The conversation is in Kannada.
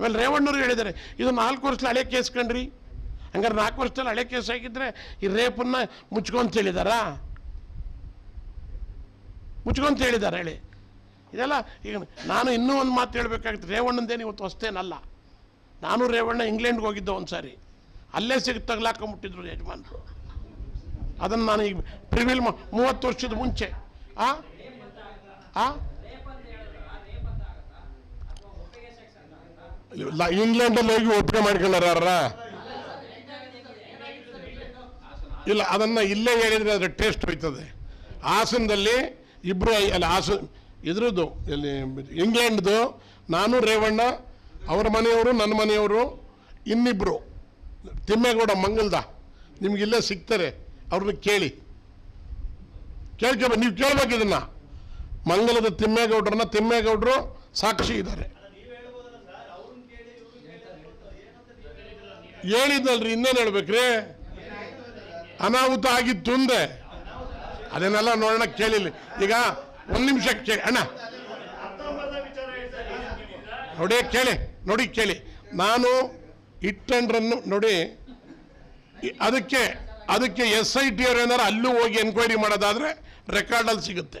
ಆಮೇಲೆ ರೇವಣ್ಣವ್ರು ಹೇಳಿದ್ದಾರೆ, ಇದು ನಾಲ್ಕು ವರ್ಷದಲ್ಲಿ ಹಳೆ ಕೇಸ್ ಕಂಡ್ರಿ ಹಂಗಾರೆ ನಾಲ್ಕು ವರ್ಷದಲ್ಲಿ ಹಳೆ ಕೇಸ್ ಆಗಿದ್ರೆ ಈ ರೇಪನ್ನ ಮುಚ್ಕೊಂತ ಹೇಳಿದಾರಾ? ಮುಚ್ಕೊಂತ ಹೇಳಿದ್ದಾರೆ ಹೇಳಿ. ಇದೆಲ್ಲ ಈಗ ನಾನು ಇನ್ನೂ ಒಂದು ಮಾತು ಹೇಳ್ಬೇಕಾಗುತ್ತೆ ರೇವಣ್ಣಂದೇನು ಇವತ್ತು ಹೊಸ್ತೇನಲ್ಲ. ನಾನು ರೇವಣ್ಣ ಇಂಗ್ಲೆಂಡ್ಗೆ ಹೋಗಿದ್ದೆ ಒಂದು ಸಾರಿ ಅಲ್ಲೇ ಸಿಗಿ ತಗ್ಲಾಕೊಂಬಿಟ್ಟಿದ್ರು ಯಜಮಾನರು ಅದನ್ನು ನಾನು ಈಗ ಪ್ರಿವಿಲ್ ಮೂವತ್ತು ವರ್ಷದ ಮುಂಚೆ. ಆ ಆ ಇಲ್ಲ ಇಂಗ್ಲೆಂಡಲ್ಲಿ ಹೋಗಿ ಒಪ್ಪಿಗೆ ಮಾಡ್ಕೊಂಡಾರ ಇಲ್ಲ, ಅದನ್ನ ಇಲ್ಲೇ ಹೇಳಿದ್ರೆ ಅದ್ರ ಟೇಸ್ಟ್ ಹೋಯ್ತದೆ. ಹಾಸನದಲ್ಲಿ ಇಬ್ರು ಅಲ್ಲ, ಹಾಸ ಇದ್ರದ್ದು, ಇಲ್ಲಿ ಇಂಗ್ಲೆಂಡ್ದು ನಾನು ರೇವಣ್ಣ, ಅವ್ರ ಮನೆಯವರು, ನನ್ನ ಮನೆಯವರು, ಇನ್ನಿಬ್ರು. ತಿಮ್ಮೇಗೌಡ, ಮಂಗಲ್ದ. ನಿಮ್ಗೆ ಇಲ್ಲೇ ಸಿಗ್ತಾರೆ, ಅವ್ರನ್ನ ಕೇಳಿ. ಕೇಳ್ಕೊಬೇಕು ನೀವು ಕೇಳ್ಬೇಕು ಇದನ್ನ. ಮಂಗಲದ ತಿಮ್ಮೇಗೌಡ್ರನ್ನ ತಿಮ್ಮೇಗೌಡರು ಸಾಕ್ಷಿ ಇದ್ದಾರೆ. ಹೇಳಿದ್ನಲ್ರಿ ಇನ್ನೇನು ಹೇಳ್ಬೇಕ್ರಿ? ಅನಾಹುತ ಆಗಿತ್ತು ಅಂದೆ ಅದನ್ನೆಲ್ಲ ನೋಡೋಣ, ಕೇಳಿಲ್ಲ. ಈಗ ಒಂದು ನಿಮಿಷ ಕೇಳಿ, ಅಣ್ಣ. ನೋಡಿ, ಕೇಳಿ ನೋಡಿ, ಕೇಳಿ. ನಾನು ಇಟ್ಟಂಡ್ರನ್ನು ನೋಡಿ ಅದಕ್ಕೆ ಅದಕ್ಕೆ ಎಸ್ ಐ ಟಿ ಅವ್ರು ಏನಾರು ಅಲ್ಲೂ ಹೋಗಿ ಎನ್ಕ್ವೈರಿ ಮಾಡೋದಾದ್ರೆ ರೆಕಾರ್ಡಲ್ಲಿ ಸಿಗುತ್ತೆ.